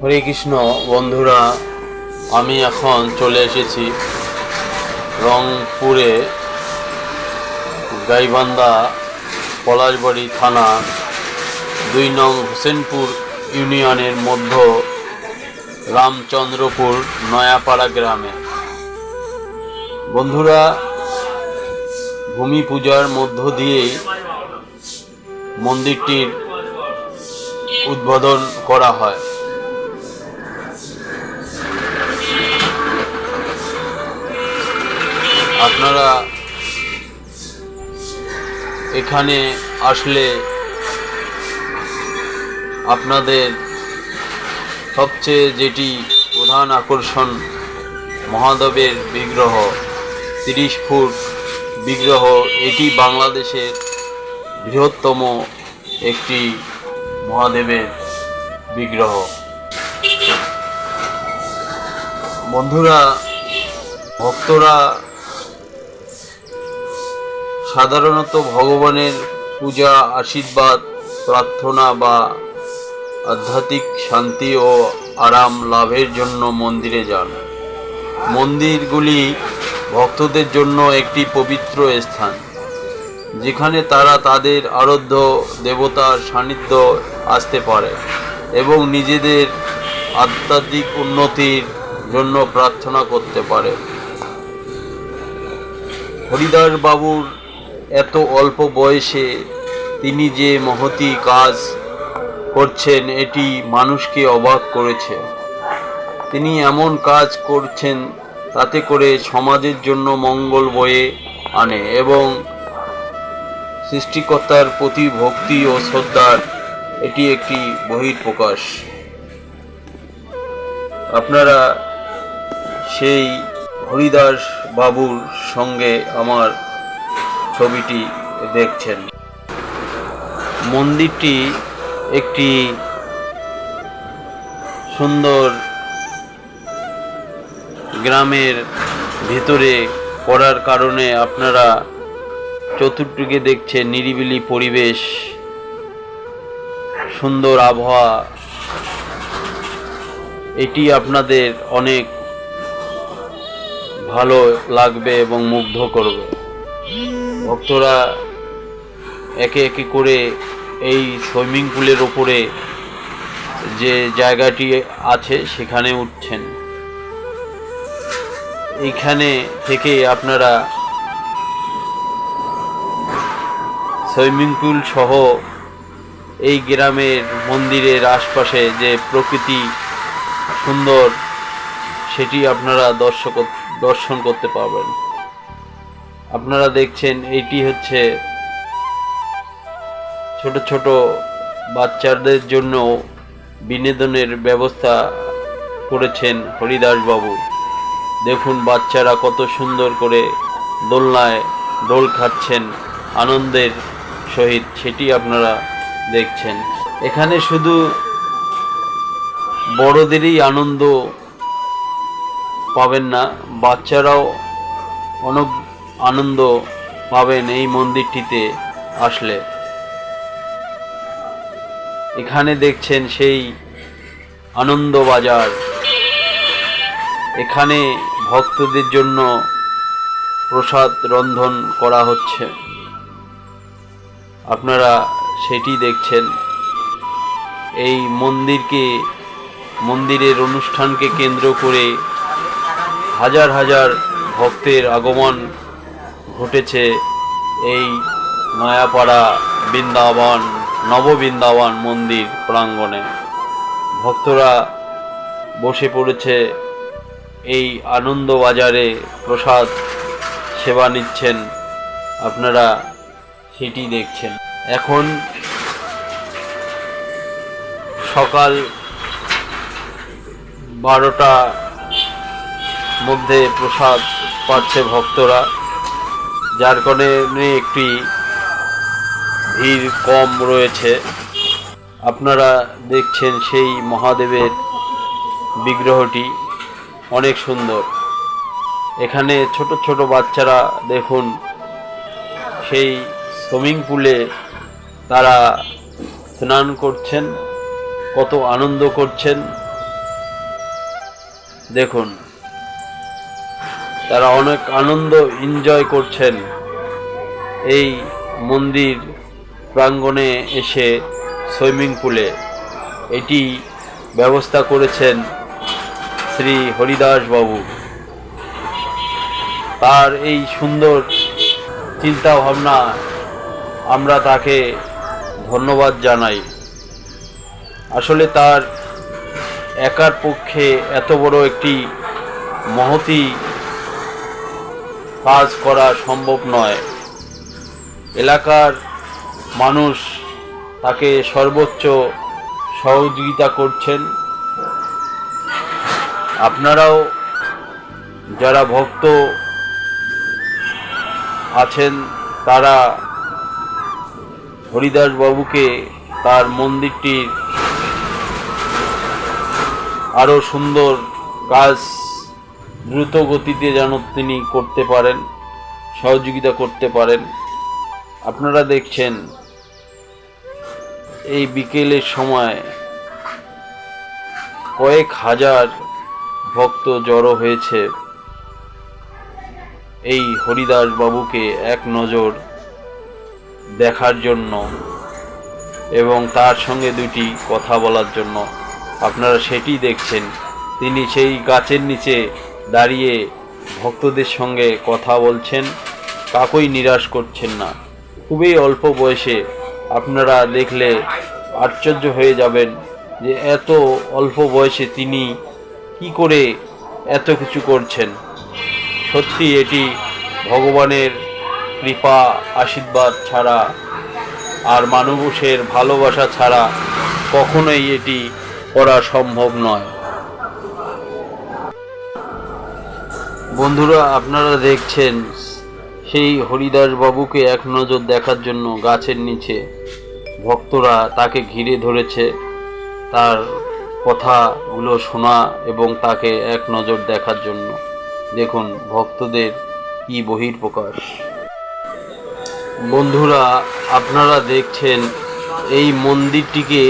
হরে কৃষ্ণ, বন্ধুরা, আমি এখন চলে এসেছি রংপুরে গাইবান্ধা পলাশবাড়ি থানা দুই নং হোসেনপুর ইউনিয়নের মধ্য রামচন্দ্রপুর নয়াপাড়া গ্রামে। বন্ধুরা, ভূমি পূজার মধ্য দিয়েই মন্দিরটির উদ্বোধন করা হয়। আপনারা এখানে আসলে আপনাদের সবচেয়ে যেটি প্রধান আকর্ষণ মহাদেবের বিগ্রহ, তিরিশ ফুট বিগ্রহ, এটি বাংলাদেশের বৃহত্তম একটি মহাদেবের বিগ্রহ। বন্ধুরা, ভক্তরা, সাধারণত ভগবানের পূজা, আশীর্বাদ, প্রার্থনা বা আধ্যাত্মিক শান্তি ও আরাম লাভের জন্য মন্দিরে যান। মন্দিরগুলি ভক্তদের জন্য একটি পবিত্র স্থান। যেখানে তারা তাদের আরাধ্য দেবতার সান্নিধ্য আসতে পারে এবং নিজেদের আধ্যাত্মিক উন্নতির জন্য প্রার্থনা করতে পারে। হরিদাস বাবুর এত অল্প বয়সে তিনি যে মহতি কাজ করছেন, এটি মানুষকে অবাক করেছে। তিনি এমন কাজ করছেন, তাতে করে সমাজের জন্য মঙ্গল বয়ে আনে এবং সৃষ্টিকর্তার প্রতি ভক্তি ও শ্রদ্ধার এটি একটি বহিঃপ্রকাশ। আপনারা সেই হরিদাস বাবুর সঙ্গে আমার ছবিটি দেখছেন। মন্দিরটি একটি সুন্দর গ্রামের ভিতরে করার কারণে আপনারা চতুর্দিকে দেখছেন নিরিবিলি পরিবেশ, সুন্দর আবহাওয়া। এটি আপনাদের অনেক ভালো লাগবে এবং মুগ্ধ করবে। ভক্তরা একে একে করে এই সুইমিং পুলের ওপরে যে জায়গাটি আছে, সেখানে উঠছেন। এইখানে থেকে আপনারা সুইমিং পুল সহ এই গ্রামের মন্দিরের আশপাশে যে প্রকৃতি সুন্দর, সেটি আপনারা দর্শক, দর্শন করতে পারবেন। আপনারা দেখছেন এটি হচ্ছে ছোট ছোট বাচ্চাদের জন্য বিনোদনের ব্যবস্থা করেছেন হরিদাস বাবু। দেখুন বাচ্চারা কত সুন্দর করে দোলনায় দোল খাচ্ছেন, আনন্দের সহিত সেটি আপনারা দেখছেন। এখানে শুধু বড়দেরই আনন্দ পাবেন না, বাচ্চারাও অনেক আনন্দ পাবেন এই মন্দিরটিতে আসলে। এখানে দেখছেন সেই আনন্দ বাজার। এখানে ভক্তদের জন্য প্রসাদ রন্ধন করা হচ্ছে। আপনারা সেটি দেখছেন। এই মন্দিরকে, মন্দিরের অনুষ্ঠানকে কেন্দ্র করে হাজার হাজার ভক্তের আগমন ঘটেছে এই নয়াপাড়া বৃন্দাবন, নববৃন্দাবন মন্দির প্রাঙ্গণে। ভক্তরা বসে পড়েছে এই আনন্দ বাজারে প্রসাদ সেবা নিচ্ছেন। আপনারা সেটি দেখছেন। এখন সকাল বারোটা মধ্যে প্রসাদ পাচ্ছে ভক্তরা, যার কারণে একটি ভিড় কম রয়েছে। আপনারা দেখছেন সেই মহাদেবের বিগ্রহটি, অনেক সুন্দর। এখানে ছোট ছোট বাচ্চারা দেখুন, সেই সুইমিং পুলে তারা স্নান করছেন, কত আনন্দ করছেন। দেখুন, তারা অনেক আনন্দ এনজয় করছেন। এই মন্দির প্রাঙ্গণে এসে সুইমিং পুলে এটি ব্যবস্থা করেছেন শ্রী হরিদাস বাবু। তার এই সুন্দর চিন্তা ভাবনা আমরা তাকে ধন্যবাদ জানাই। আসলে তার একার পক্ষে এত বড় একটি মহতি কাজ করা সম্ভব নয়। এলাকার মানুষ তাকে সর্বোচ্চ সহযোগিতা করছেন। আপনারাও যারা ভক্ত আছেন, তারা হরিদাস বাবুকে তার মন্দিরটির আরও সুন্দর কাজ দ্রুত গতিতে যেন তিনি করতে পারেন, সহযোগিতা করতে পারেন। আপনারা দেখছেন এই বিকেলের সময় কয়েক হাজার ভক্ত জড়ো হয়েছে। এই হরিদাস বাবুকে এক নজর দেখার জন্য এবং তার সঙ্গে দুটি কথা বলার জন্য। আপনারা সেটি দেখছেন। তিনি সেই গাছের নিচে দাঁড়িয়ে ভক্তদের সঙ্গে কথা বলছেন। কাকুই নিরাশ করছেন না। খুবই অল্প বয়সে আপনারা দেখলে আশ্চর্য হয়ে যাবেন যে এত অল্প বয়সে তিনি কি করে এত কিছু করছেন। সত্যি এটি ভগবানের কৃপা, আশীর্বাদ ছাড়া আর মানুষের ভালোবাসা ছাড়া কখনোই এটি করা সম্ভব নয়। বন্ধুরা, আপনারা দেখছেন সেই হরিদাস বাবুকে এক নজর দেখার জন্য গাছের নিচে। ভক্তরা তাকে ঘিরে ধরেছে। তার কথাগুলো শোনা এবং তাকে এক নজর দেখার জন্য। দেখুন, ভক্তদের কি বহির প্রকাশ বন্ধুরা, আপনারা দেখছেন এই মন্দিরটিকে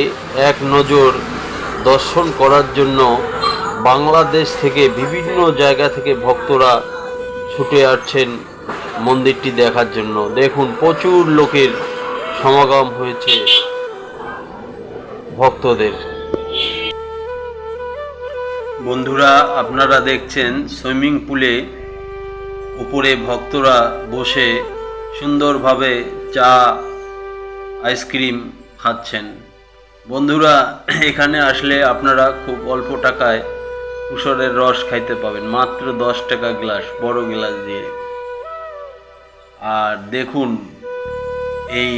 এক নজর দর্শন করার জন্য বাংলাদেশ থেকে বিভিন্ন জায়গা থেকে ভক্তরা ছুটে আসছেন মন্দিরটি দেখার জন্য। দেখুন, প্রচুর লোকের সমাগম হয়েছে ভক্তদের। বন্ধুরা, আপনারা দেখছেন সুইমিং পুলে উপরে ভক্তরা বসে সুন্দরভাবে চা, আইসক্রিম খাচ্ছেন। বন্ধুরা, এখানে আসলে আপনারা খুব অল্প টাকায় কুসরের রস খাইতে পাবেন। মাত্র দশ টাকা গ্লাস, বড় গ্লাস দিয়ে। আর দেখুন, এই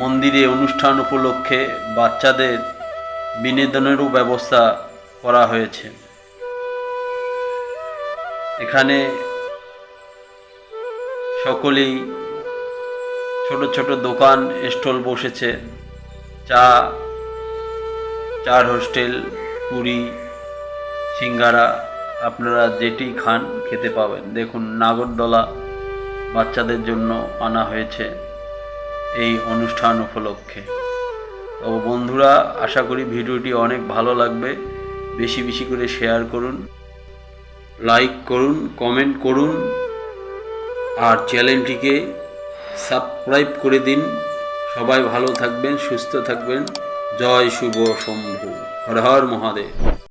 মন্দিরে অনুষ্ঠান উপলক্ষে বাচ্চাদের বিনোদনেরও ব্যবস্থা করা হয়েছে। এখানে সকলেই ছোট ছোট দোকান, স্টল বসেছে। চা, চার হোস্টেল, পুরি, সিঙ্গারা, আপনারা যেটি খান খেতে পাবেন। দেখুন, নাগরদোলা বাচ্চাদের জন্য আনা হয়েছে এই অনুষ্ঠান উপলক্ষে। তো বন্ধুরা, আশা করি ভিডিওটি অনেক ভালো লাগবে। বেশি বেশি করে শেয়ার করুন, লাইক করুন, কমেন্ট করুন। আর চ্যানেলটিকে সাবস্ক্রাইব করে দিন। সবাই ভালো থাকবেন, সুস্থ থাকবেন। জয় শুভ শম্ভু। হর হর মহাদেব।